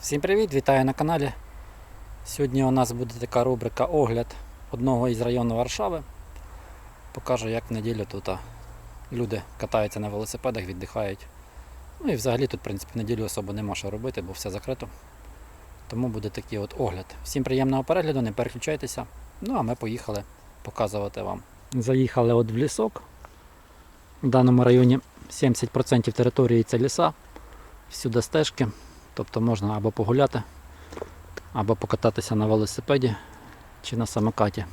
Всім привіт, вітаю на каналі. Сьогодні у нас буде така рубрика огляд одного із районів Варшави. Покажу, як в неділю тут люди катаються на велосипедах, віддихають. Ну і взагалі тут, в принципі, в неділю особо нема що робити, бо все закрито. Тому буде такий от огляд. Всім приємного перегляду, не переключайтеся. Ну а ми поїхали показувати вам. Заїхали от в лісок. В даному районі 70% території це ліса, всюди стежки. Тобто можна або погуляти, або покататися на велосипеді чи на самокаті.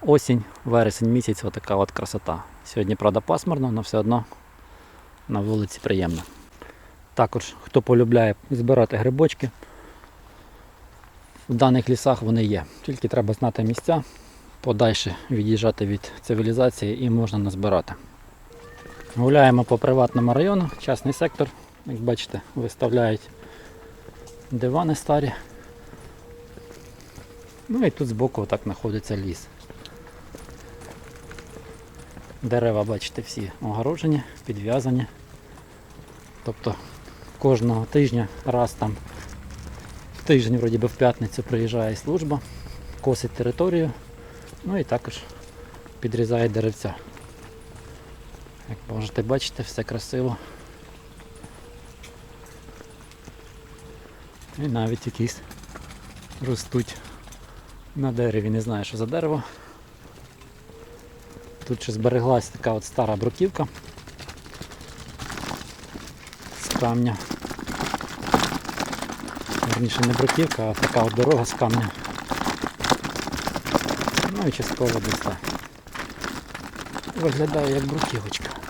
Осінь, вересень місяць, отака от красота. Сьогодні, правда, пасмурно, але все одно на вулиці приємно. Також, хто полюбляє збирати грибочки, в даних лісах вони є. Тільки треба знати місця, подальше від'їжджати від цивілізації і можна назбирати. Гуляємо по приватному району, частний сектор. Як бачите, виставляють дивани старі. Ну і тут збоку так знаходиться ліс. Дерева, бачите, всі огорожені, підв'язані. Тобто кожного тижня раз там в тиждень, вроді би в п'ятницю приїжджає служба, косить територію, ну і також підрізає деревця. Як можете бачити, все красиво. І навіть якісь ростуть на дереві. Не знаю, що за дерево. Тут ще збереглась така от стара бруківка з камня. Верніше не бруківка, а така от дорога з камня. Ну і частково десь так. Виглядає як бруківочка.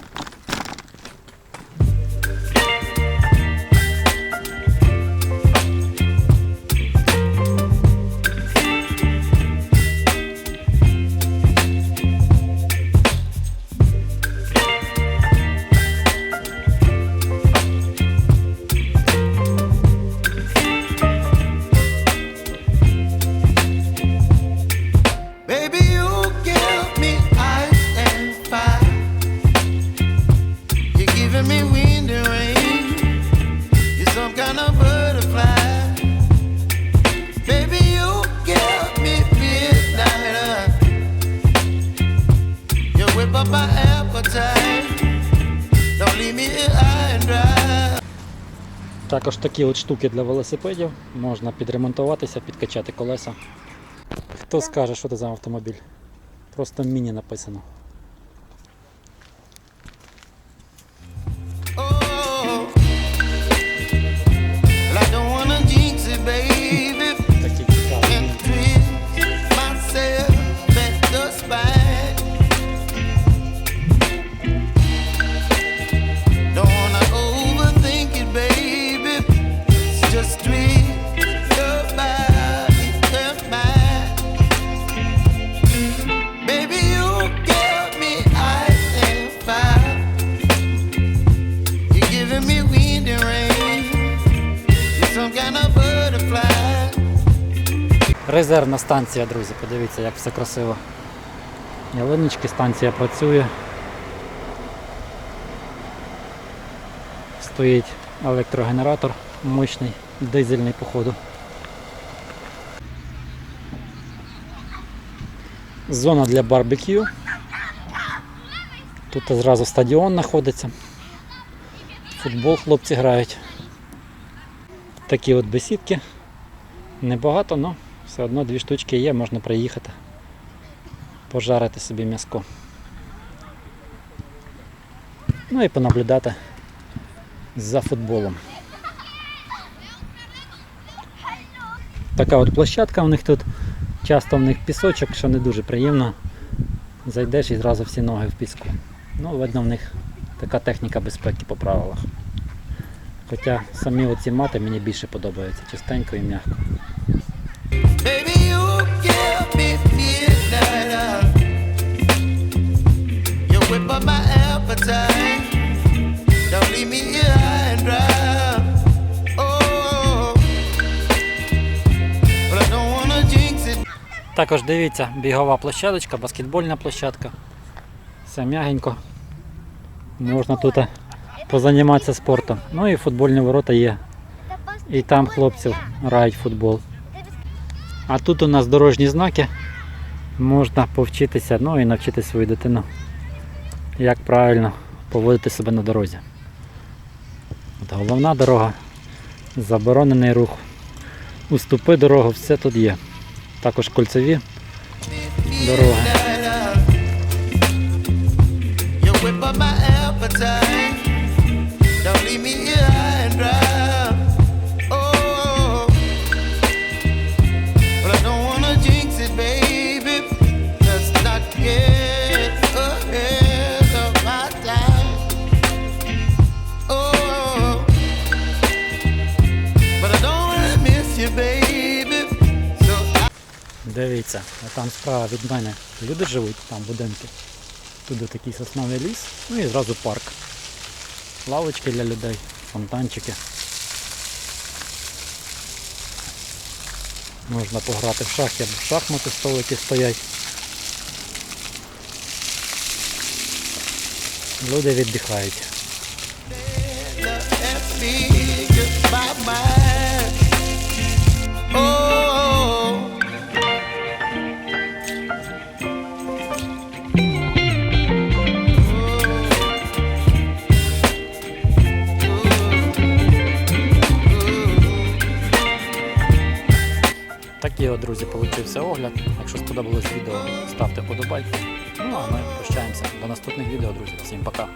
Також такі от штуки для велосипедів. Можна підремонтуватися, підкачати колеса. Хто скаже, що це за автомобіль? Просто міні написано. Резервна станція, друзі, подивіться, як все красиво. Ялиночки, станція працює. Стоїть електрогенератор мощний, дизельний походу. Зона для барбекю. Тут зразу стадіон знаходиться. Футбол хлопці грають. Такі от бесідки. Небагато, але все одно дві штучки є, можна приїхати. Пожарити собі м'яско. Ну і понаблюдати за футболом. Така от площадка у них тут. Часто в них пісочок, що не дуже приємно. Зайдеш і зразу всі ноги в піску. Ну, видно, в них така техніка безпеки по правилах. Хоча самі оці мати мені більше подобаються, чистенько і м'яко. Також дивіться, бігова площадочка, баскетбольна площадка. Все м'ягенько. Можна тут позаніматися спортом. Ну і футбольні ворота є І там хлопців грають футбол. А тут у нас дорожні знаки. Можна повчитися, ну і навчити свою дитину, як правильно поводити себе на дорозі. От головна дорога, заборонений рух, уступи дорогу, все тут є. Також кольцеві дороги. Дивіться, там справа від мене люди живуть, там будинки. Туди такий сосновий ліс, ну і зразу парк. Лавочки для людей, фонтанчики. Можна пограти в шахи, або в шахмати столики стоять. Люди віддихають. Такий от, друзі, получився огляд. Якщо сподобалось відео, ставте подобайки. Ну а ми прощаємося. До наступних відео, друзі. Всім пока.